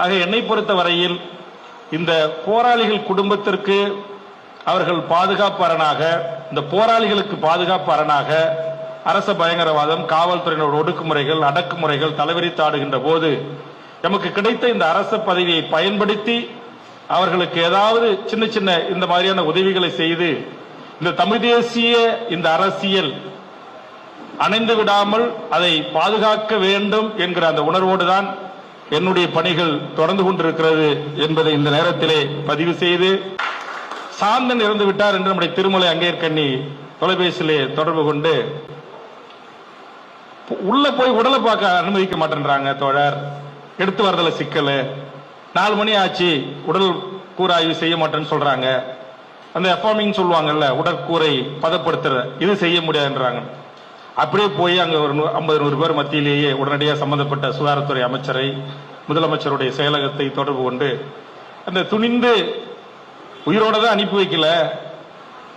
ஆக என்னை பொறுத்த வரையில் இந்த போராளிகள் குடும்பத்திற்கு அவர்கள் பாதுகாப்பு இந்த போராளிகளுக்கு பாதுகாப்பு அரணாக அரச பயங்கரவாதம் காவல்துறையினர் ஒடுக்குமுறைகள் அடக்குமுறைகள் தலைவரித்தாடுகின்ற போது நமக்கு கிடைத்த இந்த அரச பதவியை பயன்படுத்தி அவர்களுக்கு ஏதாவது சின்ன சின்ன இந்த மாதிரியான உதவிகளை செய்து இந்த தமிழ் தேசிய இந்த அரசியல் அணைந்து விடாமல் அதை பாதுகாக்க வேண்டும் என்கிற அந்த உணர்வோடு தான் என்னுடைய பணிகள் தொடர்ந்து கொண்டிருக்கிறது என்பதை இந்த நேரத்திலே பதிவு செய்து சாந்தன் இறந்து விட்டார் என்று நம்முடைய திருமலை அங்கேற்கண்ணி தொலைபேசியிலே தொடர்பு கொண்டு உள்ள போய் உடலை பார்க்க அனுமதிக்க மாட்டேன்றாங்க தோழர். எடுத்து வரதுல சிக்கல். நாலு மணி ஆச்சு உடல் கூராய்வு செய்ய மாட்டேன்னு சொல்றாங்க. அந்த எஃபாமிங் சொல்லுவாங்கல்ல உடற்கூரை பதப்படுத்துற இது செய்ய முடியாதுன்றாங்க. அப்படியே போய் அங்கே ஒரு ஐம்பது நூறு பேர் மத்தியிலேயே உடனடியாக சம்பந்தப்பட்ட சுகாதாரத்துறை அமைச்சரை முதலமைச்சருடைய செயலகத்தை தொடர்பு கொண்டு அந்த துணிந்து உயிரோட தான் அனுப்பி வைக்கல.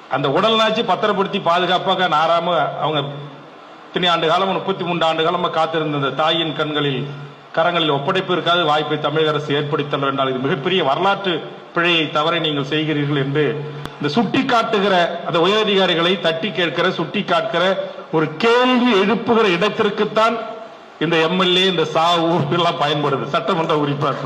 அந்த உடல்னாச்சு பத்திரப்படுத்தி பாதுகாப்பாக நாராம அவங்க இத்தனை ஆண்டு காலம் முப்பத்தி மூன்று ஆண்டு காலமாக காத்திருந்த அந்த தாயின் கண்களில் கரங்களில் ஒப்படைப்பு இருக்காது வாய்ப்பை தமிழக அரசு ஏற்படுத்தல் என்றால் இது மிகப்பெரிய வரலாற்று பிழையை தவறை நீங்கள் செய்கிறீர்கள் என்று இந்த சுட்டி காட்டுகிற அந்த உயரதிகாரிகளை தட்டி கேட்கிற சுட்டி காட்டுகிற ஒரு கேள்வி எழுப்புகிற இடத்திற்குத்தான் இந்த எம்எல்ஏ இந்த சா ஊர் எல்லாம் பயன்படுது. சட்டமன்ற உறுப்பினர்